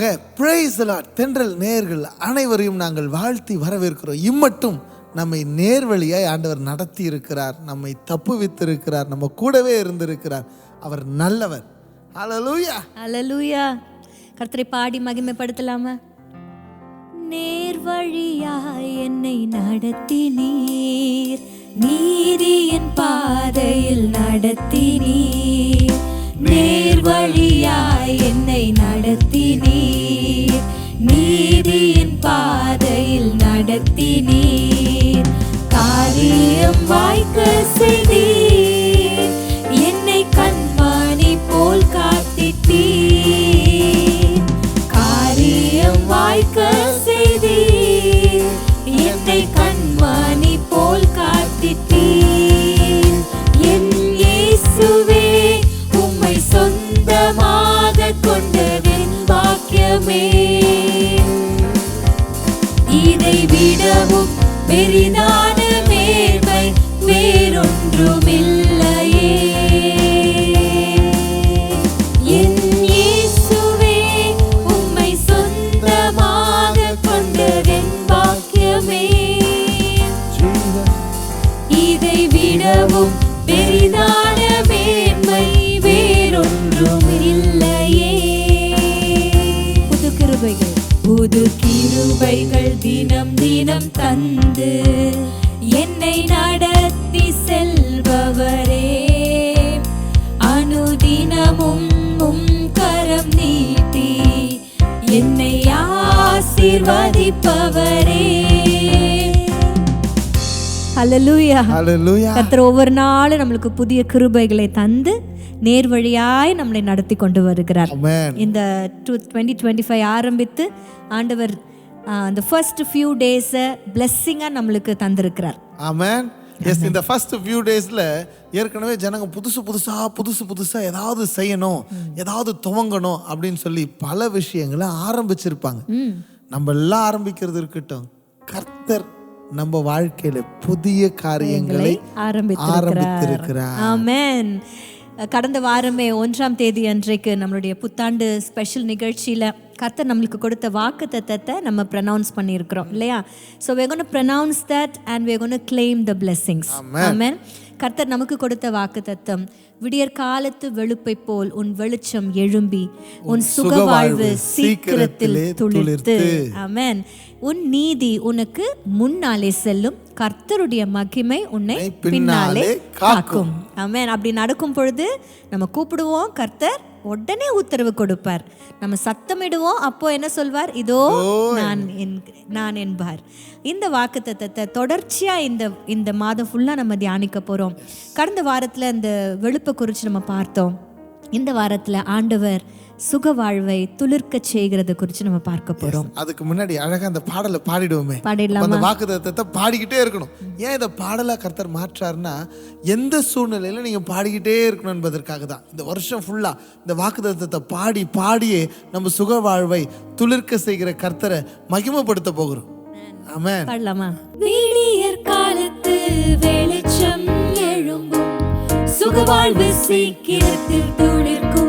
வாங்க praise lot தென்றல் நேர்கள் அனைவரையும் நாங்கள் வாழ்த்தி வரவேற்கிறோம். இம்மட்டும் நம்மை நேர்வழியாய் ஆண்டவர் நடத்தி இருக்கிறார் நம்மை தப்புவித்து இருக்கிறார் நம்ம கூடவே இருந்திருக்கிறார். அவர் நல்லவர். ஹalleluya அலலூயா கர்த்தரை பாடி மகிமைப்படுத்தலாமா? நேர்வழியாய் என்னை நடத்தினீர் நீதியின் பாதையில் நடத்தினீர். நேர் வழியாய் என்னை நடத்தி நீர் நீதியின் பாதையில் நடத்தி நீர் காரியம் வாய்க்க செய்தீர். என்னை நடத்தி செல்பவரே. அனுதினமும் உம் கரம் நீட்டி என்னை ஆசீர்வதிப்பவரே. கர்த்தர் ஒவ்வொரு நாளும் நம்மளுக்கு புதிய கிருபைகளை தந்து நேர்வழியாய் நம்மளை நடத்தி கொண்டு வருகிறார். ஆமென் இந்த டூ டுவெண்ட்டி டுவெண்ட்டி ஃபைவ் ஆரம்பித்து ஆண்டவர் அந்த ஃபர்ஸ்ட் ஃபியூ டேஸை பிளெஸ்ஸிங்காக நம்மளுக்கு தந்திருக்கிறார். ஆமென். எஸ் இந்த ஃபர்ஸ்ட் ஃபியூ டேஸ்ல ஏற்கனவே ஜனங்க புதுசு புதுசா புதுசு புதுசா ஏதாவது செய்யணும் ஏதாவது துவங்கணும் அப்படின்னு சொல்லி பல விஷயங்களை ஆரம்பிச்சிருப்பாங்க. நம்ம எல்லாம் ஆரம்பிக்கிறது இருக்கட்டும். கர்த்தர் நம்ம வாழ்க்கையில புதிய காரியங்களை ஆரம்பித்திருக்கிறார். ஆமென். கடந்த வாரமே ஒன்றாம் தேதி அன்றைக்கு நம்மளுடைய புத்தாண்டு ஸ்பெஷல் நிகழ்ச்சியில் கர்த்தர் நம்மளுக்கு கொடுத்த வாக்கு தத்தத்தை நம்ம ப்ரனவுன்ஸ் பண்ணியிருக்கிறோம் இல்லையா? So we're going to pronounce that and we're going to கர்த்தர் நமக்கு கொடுத்த வாக்கு தத்தம் விடியற் காலத்து வெளுப்பை போல் உன் வெளிச்சம் எழும்பி உன் சுகவாழ்வு சீக்கிரத்தில் துளிர்த்து. ஆமென் உன் நீதி உனக்கு முன்னாலே செல்லும். கர்த்தருடைய மகிமை உன்னை பின்னாலே காக்கும். ஆமென் அப்படி நடக்கும் பொழுது நம்ம கூப்பிடுவோம் கர்த்தர். உடனே உத்தரவு கொடுப்பார். நம்ம சத்தமிடுவோம் அப்போ என்ன சொல்வார்? இதோ நான் என் நான் என்பார். இந்த வாக்கு தத்தத்தை தொடர்ச்சியா இந்த இந்த மாதம் ஃபுல்லா நம்ம தியானிக்க போறோம். கடந்த வாரத்துல இந்த வெளுப்பை குறித்து நம்ம பார்த்தோம். இந்த வாரத்துல ஆண்டவர் சுக வாழ்வை துளிர்க்க செய்கிறத குறித்து நம்ம பார்க்க போறோம். அதுக்கு முன்னாடி அழகா அந்த பாடலை பாடிடுவோமே. பாடிடலாமா? அந்த வாக்குத்தத்தத்தை பாடிக்கிட்டே இருக்கணும். ஏன் இதை பாடலா கர்த்தர் மாற்றாருன்னா எந்த சூழ்நிலையில நீங்க பாடிக்கிட்டே இருக்கணும் என்பதற்காக தான். இந்த வருஷம் ஃபுல்லா இந்த வாக்குத்தத்தத்தை பாடி பாடியே நம்ம சுக வாழ்வை துளிர்க்க செய்கிற கர்த்தரை மகிமைப்படுத்த போகிறோம். ஆமென் பாடலாமா? விடியற் காலத்து வெளிச்சம் எழும்பும். சுகவாழ்வு சீக்கிரத்தில் துளிர்க்கும்.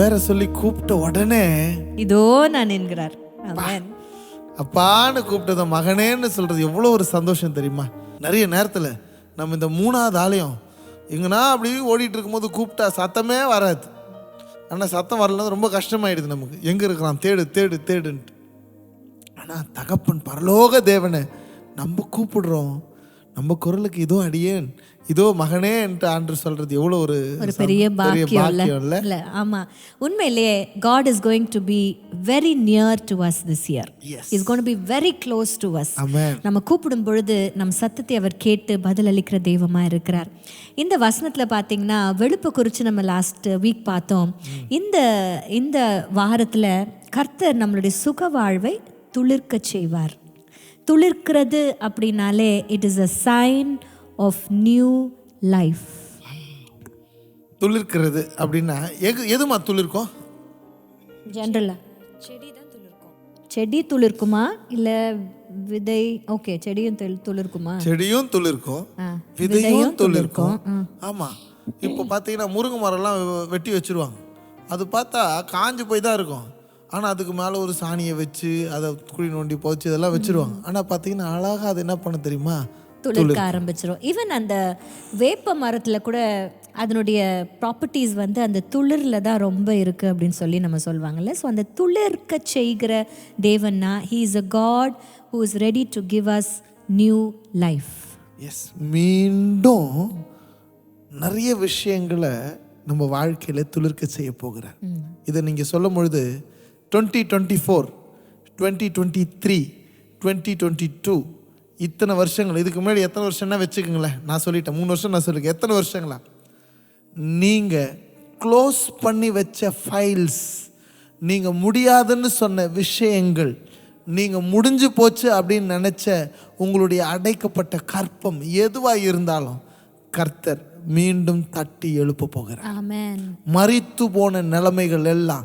பேரை சொல்லி கூப்பிட்ட உடனே இதோ நான் என்கிறார். அப்பான்னு கூப்பிட்டத மகனேன்னு சொல்றது எவ்வளோ ஒரு சந்தோஷம் தெரியுமா? நிறைய நேரத்தில் நம்ம இந்த மூணாவது ஆலயம் எங்கன்னா அப்படி ஓடிட்டு இருக்கும்போது கூப்பிட்டா சத்தமே வராது. ஆனால் சத்தம் வரலன்னா ரொம்ப கஷ்டமாயிடுது நமக்கு. எங்கே இருக்கிறான்? தேடு தேடு தேடுன்ட்டு. ஆனால் தகப்பன் பரலோக தேவனை நம்ம கூப்பிடுறோம். நம்ம குரலுக்கு இதோ அடியேன். இதோ மகனே என்று ஆண்டு சொல்றது எவ்வளோ ஒரு ஒரு பெரிய பாக்கியம் இல்ல. ஆமா. உண்மையிலேயே God is going to be very near to us this year. Is gonna be very close to us. நம்ம கூப்பிடும் பொழுது நம் சத்தத்தை அவர் கேட்டு பதிலளிக்கிற தெய்வமா இருக்கிறார். இந்த வசனத்துல பாத்தீங்கன்னா வெளுப்பை குறித்து நம்ம லாஸ்ட் வீக் பார்த்தோம். இந்த இந்த வாரத்துல கர்த்தர் நம்மளுடைய சுக வாழ்வை துளிர்க்க செய்வார். துளிர்க்கிறது அப்படின்னாலே it is a sign of new life துளிர்க்கிறது அப்படின்னா எது எதுமா துளிர்க்கும்? ஜென்ரலா செடி தான் துளிர்க்கும் செடி துளிர்க்குமா? இல்ல விதை ஓகே செடியும் துளி- துளிர்க்குமா? செடியும் துளிர்க்கும் விதையும் துளிர்க்கும். ஆமா. இப்போ பார்த்தீங்கன்னா முருங்கை மரம்லாம் வெட்டி வச்சிருவாங்க. அது பார்த்தா காஞ்சு போய் தான் இருக்கும். ஆனால் அதுக்கு மேலே ஒரு சாணியை வச்சு அதை குழி நோண்டி போச்சு இதெல்லாம் வச்சிருவாங்க. ஆனால் பார்த்தீங்கன்னா அழகா அது என்ன பண்ண தெரியுமா? துளிர்க்க ஆரம்பிச்சிரும். ஈவன் அந்த வேப்ப மரத்துல கூட அதனுடைய ப்ராப்பர்ட்டிஸ் வந்து அந்த துளிர்ல தான் ரொம்ப இருக்கு அப்படின்னு சொல்லி நம்ம சொல்லுவாங்கல்ல. ஸோ அந்த துளிர்க்க செய்கிற தேவன்னா he is a God who is ready to give us new life yes மீண்டும் நிறைய விஷயங்களை நம்ம வாழ்க்கையில் துளிர்க்க செய்ய போகிறார். இதை நீங்கள் சொல்லும் பொழுது twenty twenty four twenty twenty three twenty twenty two இத்தனை வருஷங்கள் இதுக்கு முன்னாடி எத்தனை வருஷம்னா வச்சுக்கோங்களேன். நான் சொல்லிட்டேன் மூணு வருஷம் நான் சொல்லியிருக்கேன் எத்தனை வருஷங்களா? நீங்கள் க்ளோஸ் பண்ணி வச்ச ஃபைல்ஸ் நீங்கள் முடியாதுன்னு சொன்ன விஷயங்கள் நீங்கள் முடிஞ்சு போச்சு அப்படின்னு நினச்ச உங்களுடைய அடைக்கப்பட்ட கற்பம் எதுவாக இருந்தாலும் கர்த்தர் மீண்டும் தட்டி எழுப்ப போகிறார். மரித்து போன நிலைமைகள் எல்லாம்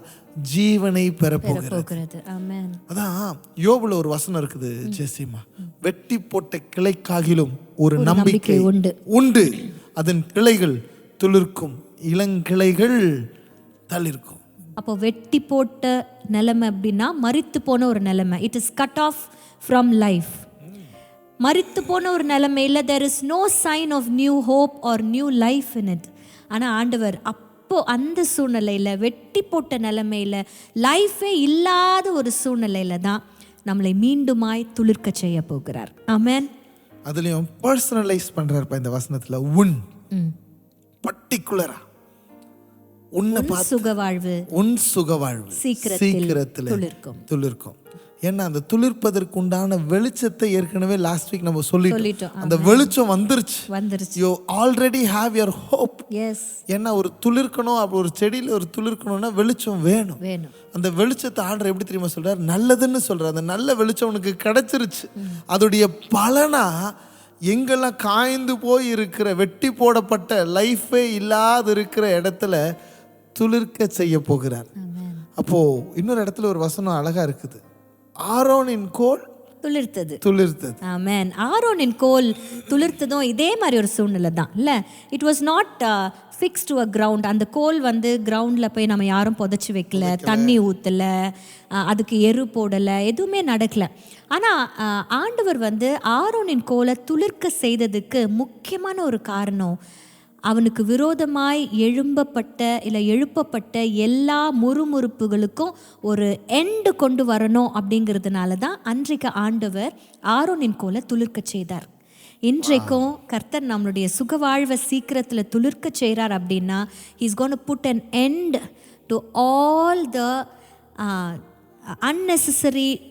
ஜீவனை பெற போகிறார் போகிறது. ஆமென் அதான் யோபுல ஒரு வசனம் இருக்குது ஜெசிமா. வெட்டி போட்ட கிளைக்காகிலும் ஒரு நம்பிக்கை உண்டு. உண்டு. அதன் கிளைகள் துளிர்க்கும் இளங்கிளைகள் தளிர்க்கும். அப்போ வெட்டி போட்ட நிலைமை அப்படின்னா மரித்து போன ஒரு நிலைமை. It is cut off from life மரித்து போன ஒரு நிலைமையில் there is no sign of new hope or new life in it ஆனால் ஆண்டவர் அப்போ அந்த சூழ்நிலையில் வெட்டி போட்ட நிலைமையில் லைஃபே இல்லாத ஒரு சூழ்நிலையில தான் நம்மளை மீண்டுமாய் துளிர்க்க செய்ய போகிறார். ஆமென் அதுலயும் பர்சனலைஸ் பண்றாருப்பா இந்த வசனத்துல. உன். பர்டிகுலரா உன்னை பார்த்து சுக வாழ்வு உன் சுக வாழ்வு சீக்கிரத்தில் சீக்கிரத்துல துளிர்க்கும். துளிர்க்கும். ஏன்னா அந்த துளிர்ப்பதற்கு உண்டான வெளிச்சத்தை ஏற்கனவே லாஸ்ட் வீக் நம்ம சொல்லிட்டோம். அந்த வெளிச்சம் வந்துருச்சு. வந்துருச்சு. You already have your hope yes ஏன்னா ஒரு துளிர்க்கணும் அப்படி ஒரு செடியில் ஒரு துளிர்க்கணும்னா வெளிச்சம் வேணும். வேணும். அந்த வெளிச்சத்தை ஆண்டர் எப்படி தெரியுமா சொல்றார்? நல்லதுன்னு சொல்றார். அந்த நல்ல வெளிச்சம் உனக்கு கிடைச்சிருச்சு. அதோடைய பலனா எங்கெல்லாம் காய்ந்து போய் இருக்கிற வெட்டி போடப்பட்ட லைஃபே இல்லாத இருக்கிற இடத்துல துளிர்க்க செய்ய போகிறார். அப்போ இன்னொரு இடத்துல ஒரு வசனம் அழகா இருக்குது. ஆரோனின் கோல் துளிர்த்தது. துளிர்த்தது. ஆமென் ஆரோனின் கோல் துளிர்த்ததும் இதே மாதிரி ஒரு சூழ்நிலை தான். இல்லை it was not fix to a ground அந்த கோல் வந்து கிரவுண்டில் போய் நம்ம யாரும் புதைச்சி வைக்கல தண்ணி ஊற்றலை அதுக்கு எரு போடலை எதுவுமே நடக்கல. ஆனால் ஆண்டவர் வந்து ஆரோனின் கோலை துளிர்க்க செய்ததுக்கு முக்கியமான ஒரு காரணம் அவனுக்கு விரோதமாய் எழும்பப்பட்ட இல்லை எழுப்பப்பட்ட எல்லா முறுமுறுப்புகளுக்கும் ஒரு எண்டு கொண்டு வரணும் அப்படிங்கிறதுனால தான் அன்றைக்கு ஆண்டவர் ஆரோனின் கோலை துளிர்க்க செய்தார். இன்றைக்கும் கர்த்தர் நம்மளுடைய சுகவாழ்வை சீக்கிரத்தில் துளிர்க்க செய்கிறார் அப்படின்னா is gonna put an end to all the unnecessary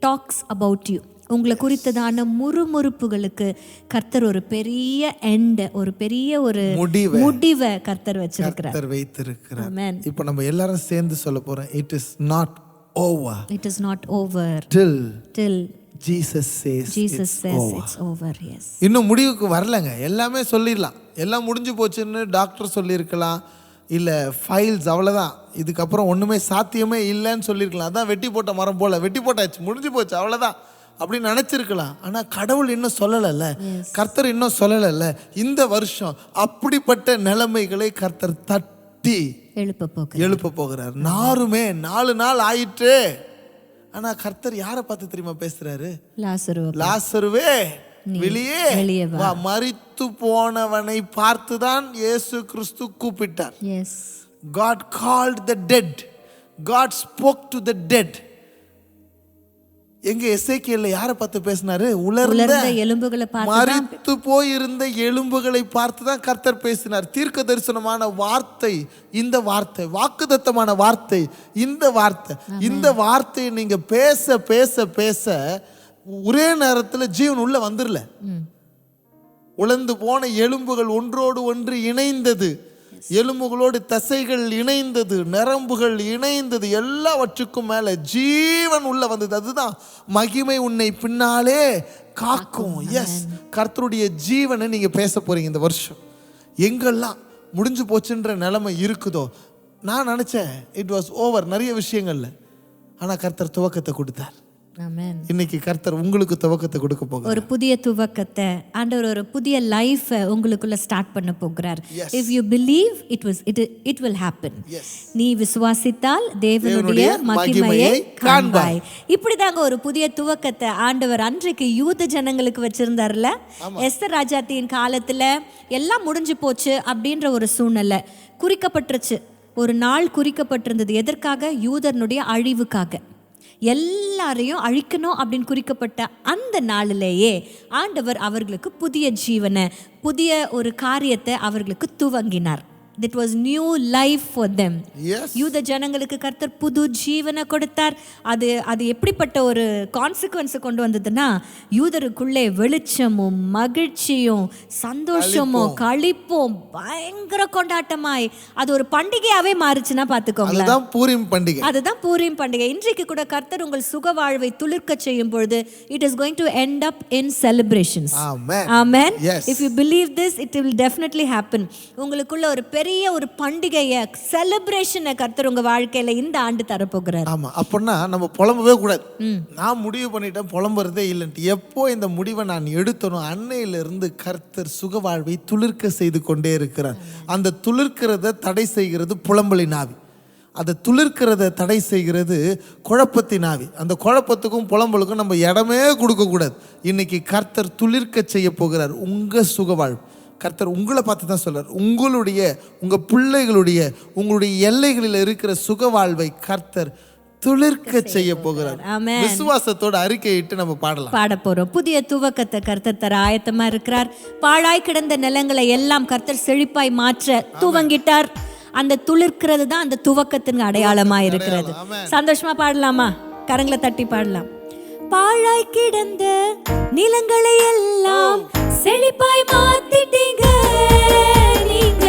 talks about you உங்களை குறித்ததான முறுமுறுப்புகளுக்கு கர்த்தர் ஒரு பெரிய எண்ட் ஒரு பெரிய ஒரு முடிவை கர்த்தர் வச்சிருக்கிறார். வைத்திருக்கிறார். இப்போ நம்ம எல்லாரும் சேர்ந்து சொல்ல போறோம் it is not over it is not over till till Jesus says Jesus it's over yes இன்னும் முடிவுக்கு வரலங்க. எல்லாமே சொல்லிடலாம். எல்லாம் முடிஞ்சு போச்சுன்னு டாக்டர் சொல்லியிருக்கலாம். இல்லை ஃபைல்ஸ் அவ்வளோதான் இதுக்கப்புறம் ஒன்றுமே சாத்தியமே இல்லைன்னு சொல்லியிருக்கலாம். அதான் வெட்டி போட்ட மரம் போல. வெட்டி போட்டாச்சு முடிஞ்சு போச்சு அவ்வளோதான் அப்படின்னு நினச்சிருக்கலாம். ஆனால் கடவுள் இன்னும் சொல்லலைல்ல. கர்த்தர் இன்னும் சொல்லலைல்ல. இந்த வருஷம் அப்படிப்பட்ட நிலைமைகளை கர்த்தர் தட்டி எழுப்ப எழுப்ப போகிறார். நாருமே நாலு நாள் ஆயிற்று. ஆனா கர்த்தர் யாரை பார்த்து தெரியுமா பேசுறாரு? லாசரு லாசருவே வெளியே. வா. மரித்து போனவனை பார்த்துதான் இயேசு கிறிஸ்து கூப்பிட்டார். God called the dead God spoke to the dead எங்க எஸ்ஐக்கியல்ல யாரை பார்த்து பேசினாரு? உலர்ந்த எலும்புகளை மரித்து போயிருந்த எலும்புகளை பார்த்து தான் கர்த்தர் பேசினார். தீர்க்க தரிசனமான வார்த்தை இந்த வார்த்தை வாக்குதத்தமான வார்த்தை இந்த வார்த்தை இந்த வார்த்தையை நீங்க பேச பேச பேச ஒரே நேரத்துல ஜீவன் உள்ள வந்துடல ம். உலர்ந்து போன எலும்புகள் ஒன்றோடு ஒன்று இணைந்தது. எலும்புகளோடு தசைகள் இணைந்தது நரம்புகள் இணைந்தது எல்லாவற்றுக்கும் மேல ஜீவன் உள்ள வந்தது. அதுதான் மகிமை உன்னை பின்னாலே காக்கும். எஸ் கர்த்தருடைய ஜீவனை நீங்க பேச போறீங்க இந்த வருஷம். எங்கெல்லாம் முடிஞ்சு போச்சுன்ற நிலைமை இருக்குதோ நான் நினைச்சேன் இட் வாஸ் ஓவர் நிறைய விஷயங்கள்ல. ஆனா கர்த்தர் துவக்கத்தை கொடுத்தார். இன்னைக்கு கர்த்தர் உங்களுக்கு துவக்கத்தை கொடுக்க போகிறார். ஒரு புதிய துவக்கத்தை ஆண்டவர் ஒரு புதிய லைஃபை உங்களுக்குள்ள ஸ்டார்ட் பண்ண போகிறார். If you believe it was it it will happen. நீ விசுவாசித்தால் தேவனுடைய மகிமையை காண்பாய். இப்படிதாங்க ஒரு புதிய துவக்கத்தை ஆண்டவர் அன்றைக்கு யூத ஜனங்களுக்கு வச்சிருந்தார்ல? எஸ்தர் ராஜாத்தியின் காலத்துல எல்லாம் முடிஞ்சு போச்சு அப்படின்ற ஒரு சூழ்நிலை குறிக்கப்பட்டுருச்சு. ஒரு நாள் குறிக்கப்பட்டிருந்தது. எதற்காக? யூதர்னுடைய அழிவுக்காக. எல்லாரையும் அழிக்கணும் அப்படின்னு குறிக்கப்பட்ட அந்த நாளிலேயே ஆண்டவர் அவர்களுக்கு புதிய ஜீவனை புதிய ஒரு காரியத்தை அவர்களுக்கு துவங்கினார். That was new life for them yes யூத ஜனங்களுக்கு கர்த்தர் புது ஜீவனை கொடுத்தார். அது அது எப்படிப்பட்ட ஒரு கான்சிக்வன்ஸை கொண்டு வந்ததுன்னா யூதருக்குள்ளே வெளிச்சமும் மகிழ்ச்சியும் சந்தோஷமும் களிப்பும் பயங்கர கொண்டாட்டமாய். அது ஒரு பண்டிகையாவே மாறுச்சுன்னா பார்த்துக்கோங்களேன். அதுதான் பூரிம் பண்டிகை. அதுதான் பூரிம் பண்டிகை. இன்றைக்கு கூட கர்த்தர் உங்கள் சுக வாழ்வை துளிர்க்க செய்யும் பொழுது it is going to end up in celebrations amen amen Yes. If you believe this it will definitely happen உங்களுக்குள்ள ஒரு பெரிய ஒரு பண்டிகையை செலிப்ரேஷனை கர்த்தர் உங்க வாழ்க்கையில இந்த ஆண்டு தரப்போகிறார். ஆமா அப்படின்னா நம்ம புலம்பவே கூடாது. நான் முடிவு பண்ணிட்டேன் புலம்புறதே இல்லைன்ட்டு. எப்போ இந்த முடிவை நான் எடுத்தனோ அன்னையிலிருந்து கர்த்தர் சுக வாழ்வை துளிர்க்க செய்து கொண்டே இருக்கிறார். அந்த துளிர்க்கிறத தடை செய்கிறது புலம்பலின் ஆவி. அதை துளிர்க்கிறத தடை செய்கிறது குழப்பத்தின் ஆவி. அந்த குழப்பத்துக்கும் புலம்பலுக்கும் நம்ம இடமே கொடுக்கக்கூடாது. இன்னைக்கு கர்த்தர் துளிர்க்க செய்ய போகிறார். உங்க சுக வாழ்வு. கர்த்தர் உங்களை பார்த்து தான் சொல்றார். உங்களுடைய உங்க பிள்ளைகளுடைய உங்களுடைய எல்லைகளில் இருக்கிற சுக வாழ்வை கர்த்தர் துளிர்க்க செய்ய போகிறார். விசுவாசத்தோட அறிக்கையிட்டு நம்ம பாடலாம். பாட போறோம். புதிய துவக்கத்தை கர்த்தர் தர ஆயத்தமா இருக்கிறார். பாழாய் கிடந்த நிலங்களை எல்லாம் கர்த்தர் செழிப்பாய் மாற்ற துவங்கிட்டார். அந்த துளிர்க்கிறது தான் அந்த துவக்கத்தின் அடையாளமா இருக்கிறது. சந்தோஷமா பாடலாமா? கரங்களை தட்டி பாடலாம். பாழாய் கிடந்த நிலங்களை எல்லாம் செழிப்பாய் மாத்திட்டீங்க. நீங்க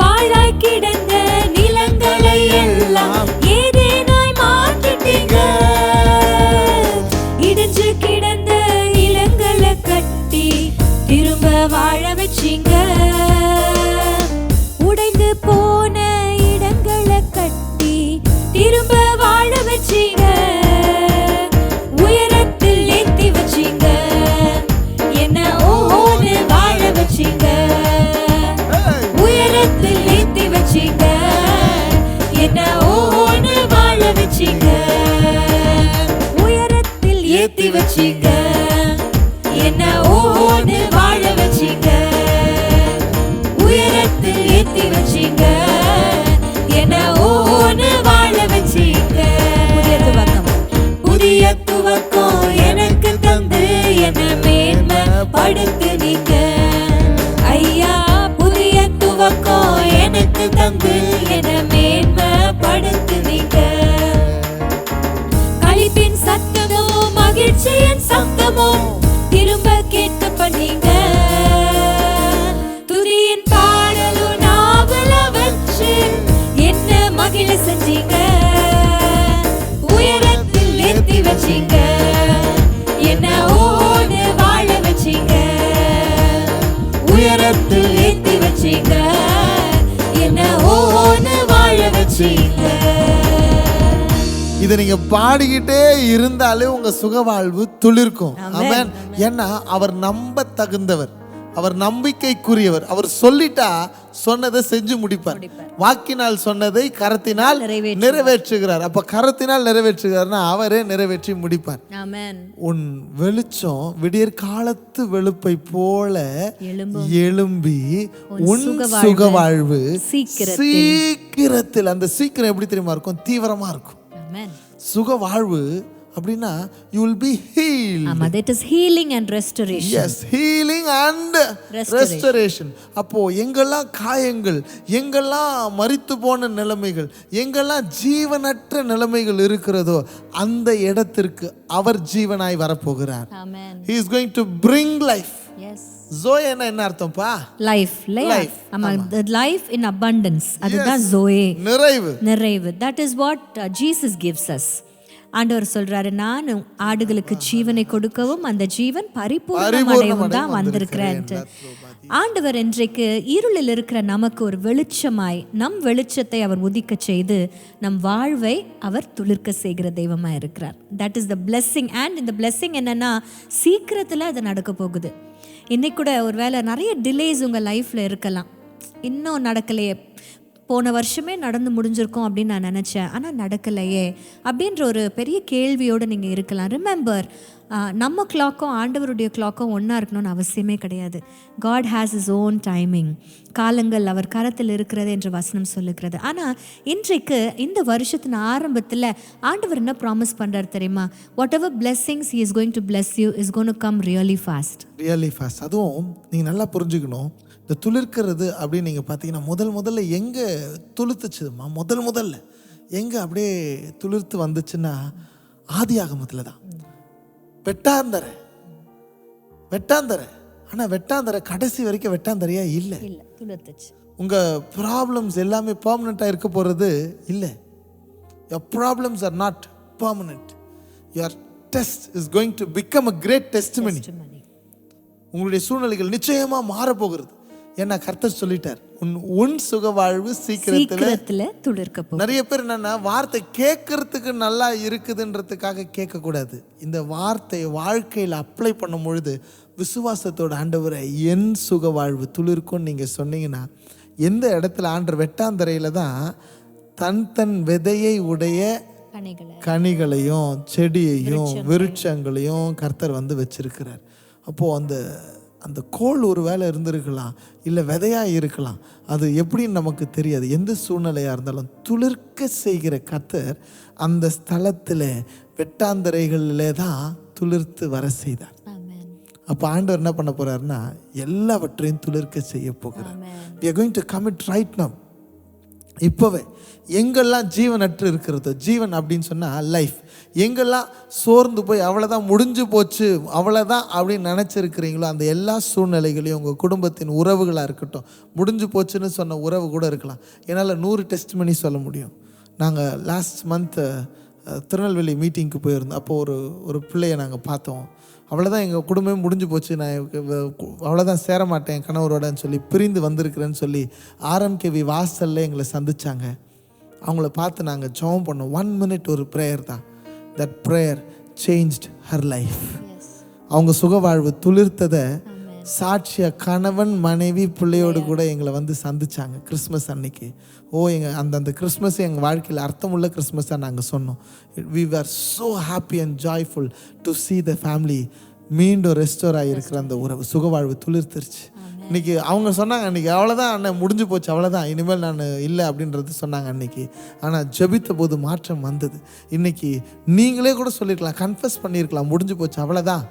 பாழாய் கிடந்த நிலங்களை எல்லாம் ஏதேனாய் மாத்திட்டீங்க இடிஞ்சு கிடந்த இளங்களை கட்டி திரும்ப வாழ வச்சீங்க. உடைந்து போன இடங்களை கட்டி திரும்ப வாழ வச்சீங்க. வச்சீங்க என்ன ஓடு வாழ வச்சீங்க உயரத்தில் ஏத்தி வச்சீங்க என்ன ஓடு வாழ வச்சீங்க உயரத்தில் ஏத்தி வச்சீங்க என்ன ஓடு வாழ வச்சீங்க புதிய துவக்கம். புதிய துவக்கம் எனக்கு தந்து. என்ன மேன்மை படுத்து எனக்கு தந்து என்ன படுத்து படுத்துனீங்க களிப்பின் சத்தமோ மகிழ்ச்சியின் சத்தமோ திரும்ப கேட்க பண்ணீங்க துதியின் பாடலும் நாவல வச்சு என்ன மகிழ செஞ்சீங்க? உயரத்தில் நிறுத்தி வச்சீங்க. என்ன ஓடு வாழ வச்சீங்க? உயரத்தில் ஏத்தி வச்சீங்க. ஓடு இதை நீங்க பாடிக்கிட்டே இருந்தாலே உங்க சுகவாழ்வு துளிர்க்கும். ஏன்னா அவர் நம்ப தகுந்தவர் அவர் நம்பிக்கைக்குரியவர். அவர் சொல்லிட்டா சொன்னதை செஞ்சு முடிப்பார். வாக்கினால் சொன்னதை கரத்தினால். நிறைவேற்றுகிறார். அப்ப கரத்தினால் நிறைவேற்றுகிறார்னா அவரே நிறைவேற்றி முடிப்பார். உன் வெளிச்சம் விடியற் காலத்து வெளுப்பை போல. எழும்பி உன் சுகவாழ்வு சுகவாழ்வு சீக்கிரத்தில். அந்த சீக்கிரம் எப்படி தெரியுமா இருக்கும்? தீவிரமா இருக்கும். சுக வாழ்வு அப்படின்னா யூ வில் பி ஹீல் ஆமா that is healing and restoration. Yes healing and restoration அப்போ எங்கெல்லாம் காயங்கள் எங்கெல்லாம் மரித்து போன நிலைமைகள் எங்கெல்லாம் ஜீவனற்ற நிலைமைகள் இருக்கிறதோ அந்த இடத்திற்கு அவர் ஜீவனாய் வரப்போகிறார். Amen he is going to bring life. Yes ஜோயனா என்ன அர்த்தம்ப்பா லைஃப் இல்லையா? Life, ஆமா லைஃப் இன் abundance. அதுதான் ஜோயே நிறைவு. நிறைவு. That is what Jesus gives us ஆண்டவர் சொல்றாரு நான் ஆடுகளுக்கு ஜீவனை கொடுக்கவும் அந்த ஜீவன் பரிபூர்ணம் அடையவும் தான் வந்திருக்கிறேன் ஆண்டவர் இன்றைக்கு இருளில் இருக்கிற நமக்கு ஒரு வெளிச்சமாய் நம் வெளிச்சத்தை அவர் உதிக்க செய்து நம் வாழ்வை அவர் துளிர்க்க செய்கிற தெய்வமா இருக்கிறார். That is the blessing and இந்த பிளெஸ்ஸிங் என்னன்னா சீக்கிரத்தில் அது நடக்க போகுது. இன்னைக்கு கூட ஒரு வேளை நிறைய டிலேஸ் உங்கள் லைஃப்பில் இருக்கலாம். இன்னும் நடக்கலையே. போன வருஷமே நடந்து முடிஞ்சிருக்கும் அப்படின்னு நான் நினச்சேன். ஆனால் நடக்கலையே. அப்படின்ற ஒரு பெரிய கேள்வியோடு நீங்கள் இருக்கலாம். ரிமெம்பர் நம்ம கிளாக்கும் ஆண்டவருடைய கிளாக்கும் ஒன்றா இருக்கணும்னு அவசியமே கிடையாது. God has his own timing காலங்கள் அவர் கரத்தில் இருக்கிறது என்று வசனம் சொல்லுகிறது. ஆனால் இன்றைக்கு இந்த வருஷத்தின் ஆரம்பத்தில் ஆண்டவர் என்ன ப்ராமிஸ் பண்ணுறாரு தெரியுமா? Whatever blessings is going to bless you is gonna come really fast really fast அதுவும் நீங்கள் நல்லா புரிஞ்சுக்கணும். இந்த துளிர்க்கிறது அப்படின்னு நீங்கள் பார்த்தீங்கன்னா முதல் முதல்ல எங்கே துளுத்துச்சுதுமா முதல் முதல்ல எங்கே அப்படியே துளிர்த்து வந்துச்சுன்னா ஆதி ஆகமத்தில் தான். வெட்டாந்தரை. வெட்டாந்தரை. ஆனால் வெட்டாந்தரை கடைசி வரைக்கும் வெட்டாந்தரையா? இல்லை. உங்கள் ப்ராப்ளம்ஸ் எல்லாமே பர்மனெண்ட்டாக இருக்க போகிறது இல்லை. Your problems are not permanent your test is going to become a great testimony உங்களுடைய சூழ்நிலைகள் நிச்சயமா மாறப்போகிறது. ஏன்னா கர்த்தர் சொல்லிட்டார் உன் உன் சுக வாழ்வு சீக்கிரத்தில் துளிர்க்க நிறைய பேர் என்னன்னா வார்த்தை கேட்கறதுக்கு நல்லா இருக்குதுன்றதுக்காக கேட்கக்கூடாது. இந்த வார்த்தையை வாழ்க்கையில் அப்ளை பண்ணும் பொழுது விசுவாசத்தோட ஆண்டவரை என் சுக வாழ்வு துளிர்க்கும் நீங்கள் சொன்னீங்கன்னா எந்த இடத்துல ஆண்டவர் வெட்டாந்தரையில் தான் தன் தன் விதையை உடைய கனிகளை கனிகளையும் செடியையும் விருட்சங்களையும் கர்த்தர் வந்து வச்சிருக்கிறார். அப்போது அந்த அந்த கோல் ஒரு வேளை இருந்திருக்கலாம் இல்லை விதையாக இருக்கலாம் அது எப்படின்னு நமக்கு தெரியாது. எந்த சூழ்நிலையாக இருந்தாலும் துளிர்க்க செய்கிற கர்த்தர் அந்த ஸ்தலத்தில் வெட்டாந்தரைகளிலே தான் துளிர்த்து வர செய்தார். அப்போ ஆண்டவர் என்ன பண்ண போறாருன்னா எல்லாவற்றையும் துளிர்க்க செய்ய போகிறார். We are going to commit right now. இப்போவே எங்கெல்லாம் ஜீவனற்று இருக்கிறதோ ஜீவன் அப்படின்னு சொன்னால் லைஃப் எங்கெல்லாம் சோர்ந்து போய் அவ்வளோதான் முடிஞ்சு போச்சு அவ்வளோதான் அப்படின்னு நினச்சிருக்கிறீங்களோ அந்த எல்லா சூழ்நிலைகளையும் உங்கள் குடும்பத்தின் உறவுகளாக இருக்கட்டும் முடிஞ்சு போச்சுன்னு சொன்ன உறவு கூட இருக்கலாம். என்னால் நூறு டெஸ்ட் பண்ணி சொல்ல முடியும். நாங்கள் லாஸ்ட் மந்த்து திருநெல்வேலி மீட்டிங்க்கு போயிருந்தோம். அப்போது ஒரு ஒரு பிள்ளையை நாங்கள் பார்த்தோம். அவ்வளோதான் எங்கள் குடும்பமே முடிஞ்சு போச்சு நான் அவ்வளோதான் சேர மாட்டேன் கணவரோடன்னு சொல்லி பிரிந்து வந்திருக்கிறேன்னு சொல்லி ஆர்எம்கேவி வாசல்ல எங்களை சந்தித்தாங்க அவங்கள பார்த்து நாங்கள் ஜெபம் பண்ணோம். ஒன் மினிட் ஒரு ப்ரேயர் தான். That prayer changed her life அவங்க சுகவாழ்வு துளிர்த்ததை சாட்சிய கணவன் மனைவி பிள்ளையோடு கூட எங்களை வந்து சந்திச்சாங்க கிறிஸ்மஸ் அன்னைக்கு. ஓ எங்கள் அந்த அந்த கிறிஸ்மஸ் எங்கள் வாழ்க்கையில் அர்த்தமுள்ள கிறிஸ்மஸாக நாங்கள் சொன்னோம். We are so happy and joyful to see the family மீண்டும் ரெஸ்டோர் ஆகியிருக்கிற அந்த உறவு சுகவாழ்வு துளிர்த்துருச்சு. இன்னைக்கு அவங்க சொன்னாங்க அன்னைக்கு அவ்வளோதான் அண்ணன் முடிஞ்சு போச்சு அவ்வளோதான் இனிமேல் நான் இல்லை அப்படின்றது சொன்னாங்க அன்னைக்கு. ஆனால் ஜெபித்த போது மாற்றம் வந்தது. இன்னைக்கு நீங்களே கூட சொல்லியிருக்கலாம் கன்ஃபஸ் பண்ணியிருக்கலாம் முடிஞ்சு போச்சு அவ்வளோதான்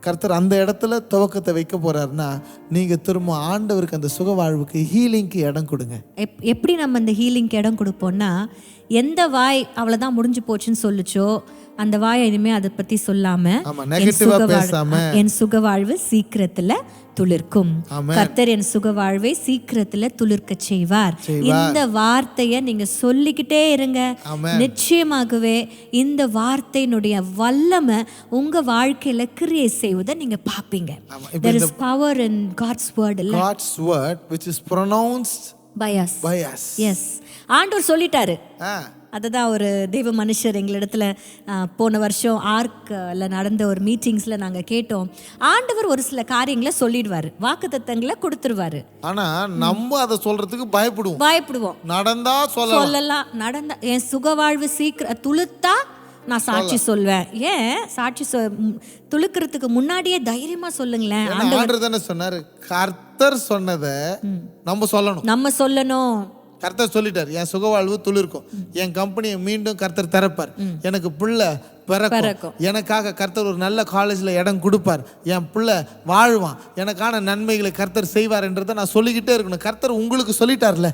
கர்த்தர் அந்த இடத்துல துவக்கத்தை வைக்க போறாருன்னா நீங்க திரும்ப ஆண்டவருக்கு அந்த சுக வாழ்வுக்கு ஹீலிங்க்கு இடம் கொடுங்க. எப் எப்படி நம்ம அந்த ஹீலிங்க்கு இடம் கொடுப்போம்னா எந்த வாய் அவ்வளோதான் முடிஞ்சு போச்சுன்னு சொல்லுச்சோ அந்த வாயை இனிமே அதை பத்தி சொல்லாம என். என் சுகவாழ்வு சீக்கிரத்துல துளிர்க்கும். கர்த்தர் என் சுகவாழ்வை சீக்கிரத்துல துளிர்க்க செய்வார். இந்த வார்த்தையை நீங்க சொல்லிக்கிட்டே இருங்க. நிச்சயமாகவே இந்த வார்த்தையினுடைய வல்லமை உங்க வாழ்க்கையில கிரியேட் செய்வதை நீங்க பாப்பீங்க there is power in god's word God's word which is pronounced bios bios yes ஆண்டவர் சொல்லிட்டாரு. ஆ அதுதான் ஒரு தெய்வ மனுஷர் எங்களிடத்துல போன வருஷம் ஆர்க்கில் நடந்த ஒரு மீட்டிங்ஸில் நாங்கள் கேட்டோம். ஆண்டவர் ஒரு சில காரியங்களை சொல்லிடுவார். வாக்குத்தத்தங்களை கொடுத்துருவாரு. ஆனா நம்ம அதை சொல்றதுக்கு பயப்படுவோம். பயப்படுவோம். நடந்தா சொல்லலாம். நடந்த என் சுகவாழ்வு சீக்கிரம் துளுத்தா நான் சாட்சி சொல்வேன். ஏன்? சாட்சி சொ துளுக்கிறதுக்கு முன்னாடியே தைரியமா சொல்லுங்களேன். ஆண்டவர் தானே சொன்னாரு. கர்த்தர் சொன்னதை நம்ம சொல்லணும். நம்ம சொல்லணும். கர்த்தர் சொல்லிட்டார் என் சுகவாழ்வு துளிர்க்கும். என் கம்பெனியை மீண்டும் கர்த்தர் திறப்பார். எனக்கு பிள்ளை பிறக்கும். எனக்காக கர்த்தர் ஒரு நல்ல காலேஜில் இடம் கொடுப்பார். என் பிள்ளை வாழ்வான். எனக்கான நன்மைகளை கர்த்தர் செய்வார் என்றதை நான் சொல்லிக்கிட்டே இருக்கணும். கர்த்தர் உங்களுக்கு சொல்லிட்டார்ல.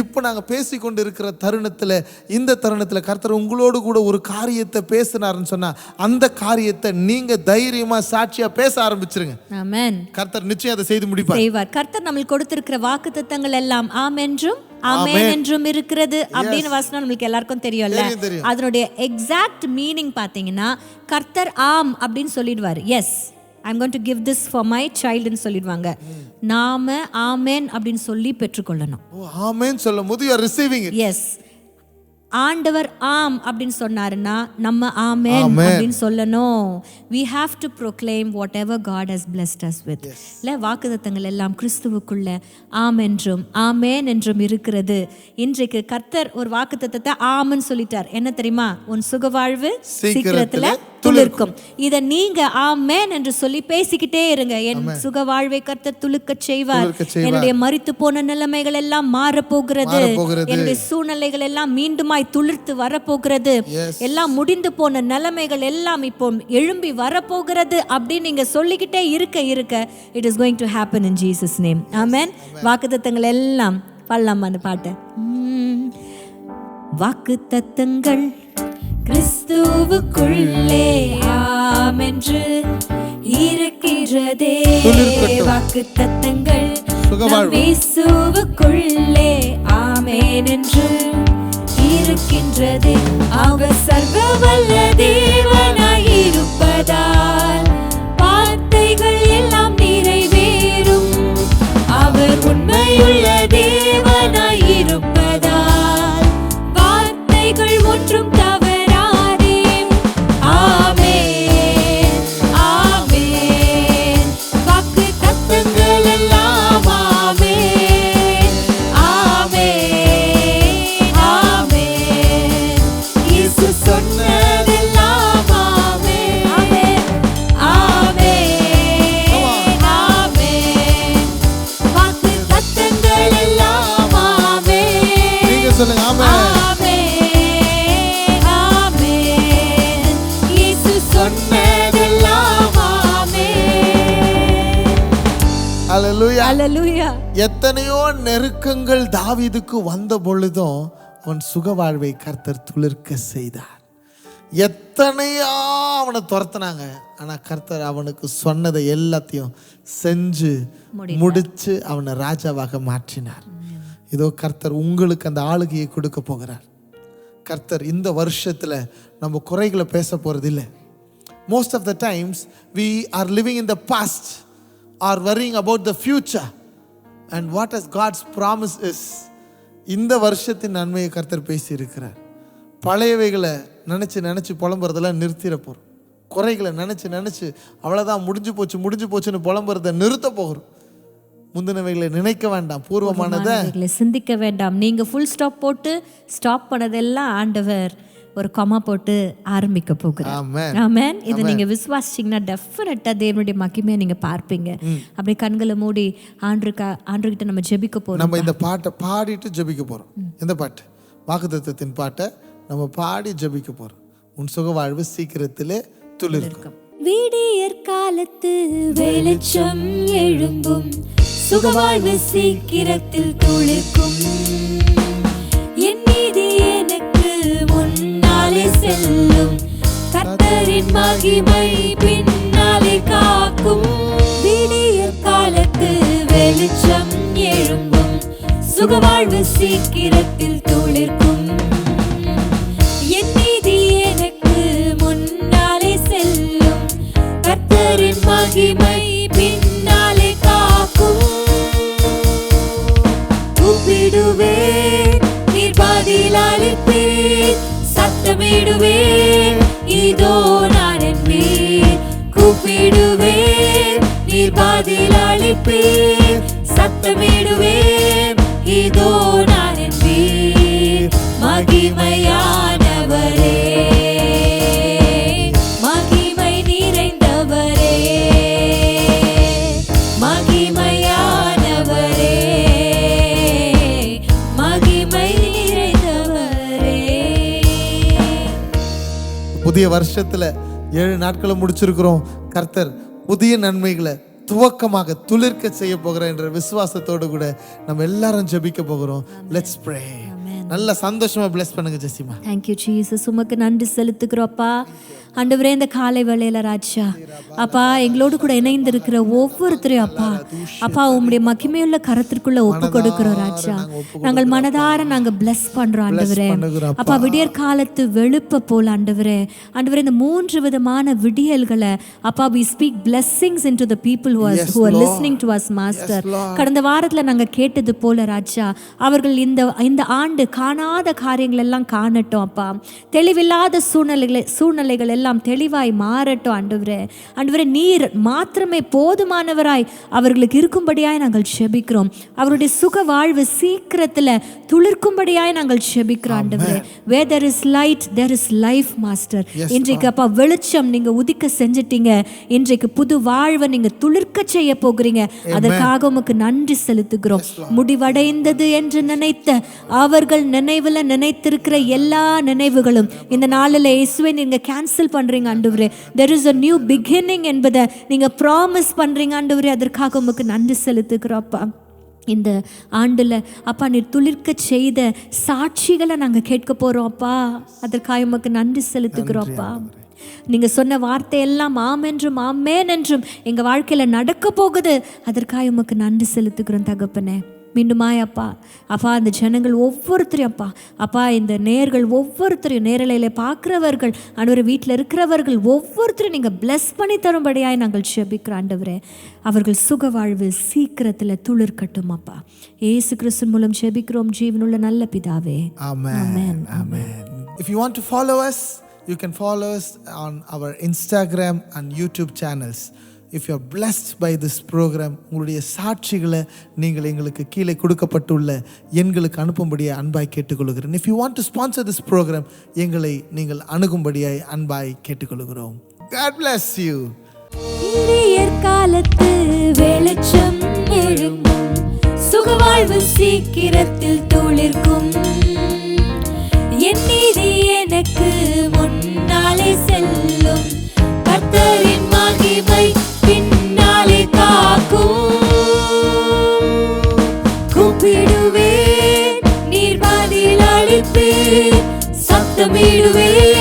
இப்போ நாங்கள் பேசிக்கொண்டு இருக்கிற தருணத்தில் இந்த தருணத்தில் கர்த்தர் உங்களோடு கூட ஒரு காரியத்தை பேசினாருன்னு சொன்னால் அந்த காரியத்தை நீங்கள் தைரியமாக சாட்சியாக பேச ஆரம்பிச்சிருங்க. கர்த்தர் நிச்சயம் அதை செய்து முடிப்பார். கர்த்தர் நம்மளுக்கு கொடுத்திருக்கிற வாக்குத்தத்தங்கள் எல்லாம் ஆம் என்றும் ஆமென் என்றும் இருக்கிறது அப்படின்னு வசனம் நம்மளுக்கு எல்லாருக்கும் தெரியும்ல. தெரியும், தெரியும். அதனுடைய எக்ஸாக்ட் மீனிங் பார்த்தீங்கன்னா கர்த்தர் ஆம் அப்படின்னு சொல்லிடுவார். Yes I'm going to give this for my சைல்டுன்னு சொல்லிடுவாங்க. நாம ஆமென் அப்படின்னு சொல்லி பெற்றுக்கொள்ளணும். ஓ ஆமேன்னு சொல்லும் போது யூ ரிசீவிங் எஸ் ஆண்டவர் ஆம் அப்படின்னு சொன்னாருன்னா நம்ம ஆமென் அப்படின்னு சொல்லணும். We have to proclaim whatever god has blessed us with. இல்ல வாக்குத்தத்தங்கள் எல்லாம் கிறிஸ்துவுக்குள்ள ஆம் என்றும் ஆமேன் என்றும் இருக்கிறது. இன்றைக்கு கர்த்தர் ஒரு வாக்குத்தத்தத்தை ஆமன்னு சொல்லிட்டார். என்ன தெரியுமா? உன் சுகவாழ்வு சீக்கிரத்துல துளிர்க்கும் இத நீங்க ஆமேன் என்று சொல்லி பேசிக்கிட்டே இருங்க. என் சுகவாழ்வை கர்த்தர் துளுக்கச் செய்வார். துளிர்க்கச் செய்வார். என்னுடைய மரித்து போன நிலைமைகள் எல்லாம் மாறப்போகிறது. மாறப்போகிறது. என்னுடைய சூழ்நிலைகள் எல்லாம் மீண்டுமாய் துளிர்த்து வரப்போகிறது. எல்லாம் முடிந்து போன நிலைமைகள் எல்லாம் இப்போ எழும்பி வரப்போகிறது அப்படின்னு நீங்க சொல்லிக்கிட்டே இருக்க இருக்க. It is going to happen in Jesus name amen வாக்குத்தத்தங்கள் எல்லாம் பாடலாமா அந்த பாட்டை. வாக்குத்தத்தங்கள். கிறிஸ்துவுக்குள்ளே ஆமென்று இருக்கிறதே துளிர்க்கட்டும். வாக்குத்தத்தங்கள் சுகவாழ்வு. இயேசுவுக்குள்ளே ஆமென் என்று இருக்கின்றது அவர் சர்வ வல்ல தேவனாய் இருப்பதால் எத்தனையோ நெருக்கங்கள் தாவீதுக்கு வந்த பொழுதும் அவன் சுகவாழ்வை கர்த்தர் துளிர்க்க செய்தார். எத்தனையோ அவனை துரத்துனாங்க. ஆனா கர்த்தர் அவனுக்கு சொன்னதை எல்லாத்தையும் செஞ்சு முடிச்சு அவனை ராஜாவாக மாற்றினார். இதோ கர்த்தர் உங்களுக்கு அந்த ஆளுகையை கொடுக்க போகிறார். கர்த்தர் இந்த வருஷத்துல நம்ம குறைகளை பேச போறது இல்லை most of the times we are living in the past or worrying about the future and what as God's promise is இந்த வருஷத்தின் நன்மையை கர்த்தர் பேசியிருக்கிறார். பழையவைகளை நினச்சி நினச்சி புலம்புறதெல்லாம் நிறுத்திட போகிறோம் குறைகளை நினச்சி நினச்சி அவ்வளோதான் முடிஞ்சு போச்சு முடிஞ்சு போச்சுன்னு புலம்புறதை நிறுத்த போகிறோம். முந்தினவைகளை நினைக்க வேண்டாம் பூர்வமானதை சிந்திக்க வேண்டாம். நீங்கள் ஃபுல் ஸ்டாப் போட்டு ஸ்டாப் பண்ணதெல்லாம் ஆண்டவர் ஒரு கொமா போட்டு ஆரம்பிக்க போகிறார் ஆமென். இதை நீங்க விசுவாசிச்சீங்கன்னா டெஃபினட்டா தேவனுடைய மகிமையை நீங்க பார்ப்பீங்க. அப்படியே கண்களை மூடி ஆண்டுக்கா ஆண்டுகிட்ட நம்ம ஜெபிக்க போறோம். நம்ம இந்த பாட்டை பாடிட்டு ஜெபிக்க போகிறோம் இந்த பாட்டு? வாக்குத்தத்தத்தின் பாட்டை நம்ம பாடி ஜெபிக்க போகிறோம் உன் சுக வாழ்வு சீக்கிரத்திலே துளிர்க்கும். விடியற் காலத்து வெளிச்சம் எழும்பும். சுகவாழ்வு சீக்கிரத்தில் துளிர்க்கும். செல்லும். கத்தரின் மகிமை பின்னாலே காக்கும். விடியற் காலத்து வெளிச்சம் எழும்பும். சுகவாழ்வு சீக்கிரத்தில் துளிர்க்கும். என் நீதி எனக்கு முன்னாலே செல்லும். கத்தரின் மகிமை பின் வருஷத்தில் ஏழு நாட்களை முடிச்சிருக்கிறோம். கர்த்தர் புதிய நன்மைகளை துவக்கமாக துளிர்க்க செய்ய போகிறேன் என்ற விசுவாசத்தோடு கூட நம்ம எல்லாரும் ஜெபிக்க போகிறோம். லெட்ஸ் ப்ரே நல்ல சந்தோஷமா பிளஸ் பண்ணுங்க ஜெசிமா. தேங்க்யூ ஜீசஸ் உமக்கு நன்றி செலுத்துக்கிறோப்பா ஆண்டவரே இந்த காலை வேளையில ராஜா. அப்பா எங்களோடு கூட இணைந்திருக்கிற ஒவ்வொருத்தரையும் அப்பா. அப்பா உம்முடைய மகிமையுள்ள கரத்திற்குள்ள ஒப்பு கொடுக்கிறோம் ராஜா. நாங்கள் மனதார நாங்க பிளஸ் பண்றோம் ஆண்டவரே. அப்பா. விடியற் காலத்து வெளுப்ப போல ஆண்டவரே. ஆண்டவரே இந்த மூன்று விதமான விடியல்களை அப்பா speak blessings into the people who are who are listening to us master. கடந்த வாரத்துல நாங்க கேட்டது போல ராஜா அவர்கள் இந்த இந்த ஆண்டு காணாத காரியங்கள் எல்லாம் காணட்டும் அப்பா. தெளிவில்லாத சூழ்நிலைகளை சூழ்நிலைகள் எல்லாம் தெளிவாய் மாறட்டும் ஆண்டவரே. ஆண்டவரே நீர் மாத்திரமே போதுமானவராய் அவர்களுக்கு இருக்கும்படியாய் நாங்கள் செபிக்கிறோம். அவருடைய சுக வாழ்வு சீக்கிரத்துல துளிர்க்கும்படியாய் நாங்கள் செபிக்கிறோம் ஆண்டவரே. Where there is light there is life master. இன்றைக்கு அப்பா வெளிச்சம் நீங்க உதிக்க செஞ்சிட்டீங்க. இன்றைக்கு புது வாழ்வை நீங்க துளிர்க்க செய்ய போகிறீங்க. அதற்காக உமக்கு நன்றி செலுத்துகிறோம். முடிவடைந்தது என்று நினைத்த அவர்கள் நினைவுல நினைத்திருக்கிற எல்லா நினைவுகளும் இந்த நாளில் இயேசுவை நீங்க கேன்சல் பண்றீங்க ஆண்டவரே. There is a new beginning என்பதை நீங்க ப்ராமிஸ் பண்றீங்க ஆண்டவரே. அதற்காக உமக்கு நன்றி செலுத்துகிறோம் அப்பா. இந்த ஆண்டில் அப்பா நீர் துளிர்க்க செய்த சாட்சிகளை நாங்கள் கேட்க போகிறோம் அப்பா. அதற்காக உமக்கு நன்றி செலுத்துகிறோம் அப்பா. நீங்க சொன்ன வார்த்தை எல்லாம் ஆம் என்றும் ஆமேன் என்றும் எங்க வாழ்க்கையில நடக்க போகுது. அதற்காக உமக்கு நன்றி செலுத்துகிறோம் தகப்பனே. மீண்டுமாய் அப்பா அப்பா அந்த ஜனங்கள் ஒவ்வொருத்தரையும் அப்பா அப்பா இந்த நேர்கள் ஒவ்வொருத்தரையும் நேரலையில பார்க்குறவர்கள் ஆண்டவரே வீட்டில் இருக்கிறவர்கள் ஒவ்வொருத்தரையும் நீங்கள் bless பண்ணி தரும்படியாய் நாங்கள் ஜெபிக்கிறோம் ஆண்டவரே அவர்கள் சுக வாழ்வு சீக்கிரத்தில் துளிர்க்கட்டும் அப்பா ஏசு கிறிஸ்து மூலம் ஜெபிக்கிறோம் ஜீவனுள்ள நல்ல பிதாவே Amen. Amen. If you want to follow us, you can follow us on our Instagram and YouTube channels. If you are blessed by this program உங்களுடைய சாட்சிகளை நீங்கள் எங்களுக்கு கீழே கொடுக்கப்பட்டுள்ள எண்களுக்கு அனுப்பும்படியாக அன்பாய் கேட்டுக்கொள்கிறேன். If you want to sponsor this program எங்களை நீங்கள் அணுகும்படியாய் அன்பாய் கேட்டுக்கொள்கிறோம். காட் பிளஸ் யூ காலத்து வெளிச்சம் எழும்பும். சுகவாழ்வு சீக்கிரத்தில் துளிர்க்கும் என் நீதி எனக்கு முன்னாலே செல்லும். கர்த்தரின் மகிமை காக்கும் கூப்பிடுவேன் நீர் பதில் அளிப்பேன் சத்தமிடுவேன்